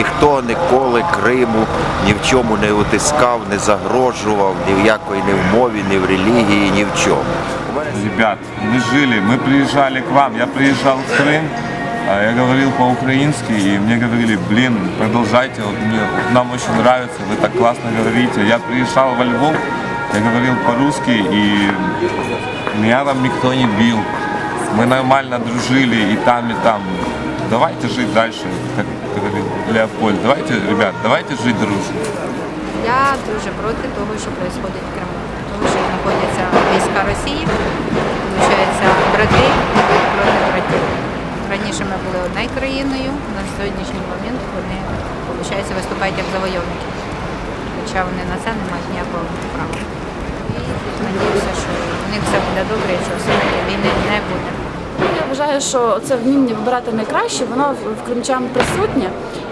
ніхто ніколи Криму ні в чому не утискав, не загрожував, ні в якої ні в мові, ні в релігії, ні в чому. У мене Ребят, мы жили, мы приезжали к вам, я приезжал в Крым, а я говорил по-украински, и мне говорили, блин, продолжайте, вот мне, нам очень нравится, вы так классно говорите. Я приезжал во Львов, я говорил по-русски, и меня там никто не бил. Мы нормально дружили и там, и там. Давайте жить дальше, как говорил Леопольд. Давайте, ребят, давайте жить дружно. Я дуже проти того, що відбувається в Криму. Тому що знаходяться війська Росії, виходить, брати проти братів. Раніше ми були однією країною, на сьогоднішній момент вони виходить, виступають як завойовники. Хоча вони на це не мають ніякого права. І надіюся, що у них все буде добре, і що все-таки війни не буде Я вважаю, що це вміння вибирати найкраще, воно в- в кримчан присутнє,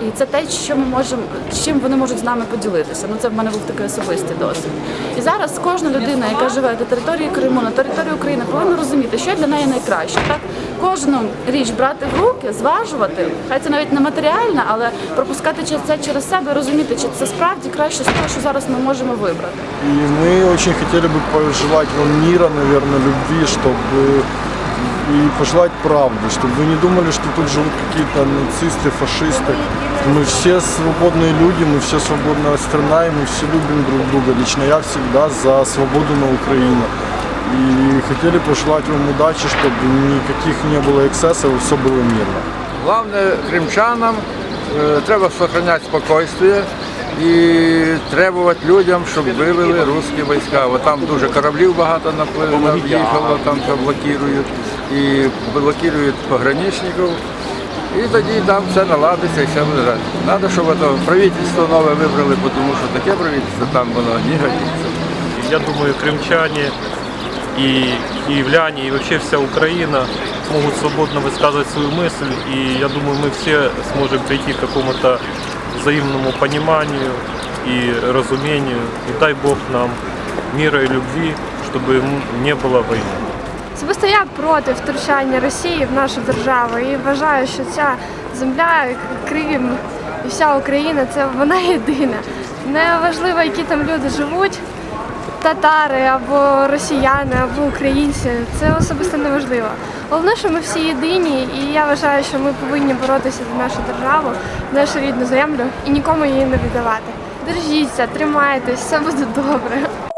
і це те, що ми можемо, чим вони можуть з нами поділитися. Ну це в мене був такий особистий досвід. І зараз кожна людина, яка живе на території Криму, на території України, повинна розуміти, що для неї найкраще. Так кожну річ брати в руки, зважувати, хай це навіть не матеріальна, але пропускати чи- це через себе, і розуміти, чи це справді краще з того, що зараз ми можемо вибрати. И мы очень хотели бы пожелать вам мира, наверное, любви, чтобы и пожелать правды, чтобы вы не думали, что тут живут какие-то нацисты, фашисты. Мы все свободные люди, мы все свободная страна, и мы все любим друг друга. Лично я всегда за свободу на Украине. И хотели пожелать вам удачи, чтобы никаких не было эксцессов, и все было мирно. Головне кримчанам е, треба зберігати спокійствие і требувати людям, щоб вивели русські війська. Бо там дуже кораблів багато напли- наїхало, там все блокують і блокують пограничників. І тоді там все наладиться і все буде. Треба, щоб ото правительство нове вибрали, бо тому що таке правительство там воно не годиться. Я думаю, крымчане и киевляне, и вообще вся Украина могут свободно высказывать свою мысль. И я думаю, мы все сможем прийти к какому-то взаимному пониманию и разумению. И дай Бог нам мира и любви, чтобы м- не было войны. Особисто я проти втручання Росії в нашу державу і вважаю, що ця земля, Крим і вся Україна це вона єдина. Не важливо, які там люди живуть, татари або росіяни, або українці. Це особисто не важливо. Головне, що ми всі єдині, і я вважаю, що ми повинні боротися за нашу державу, нашу рідну землю і нікому її не віддавати. Держіться, тримайтесь, все буде добре.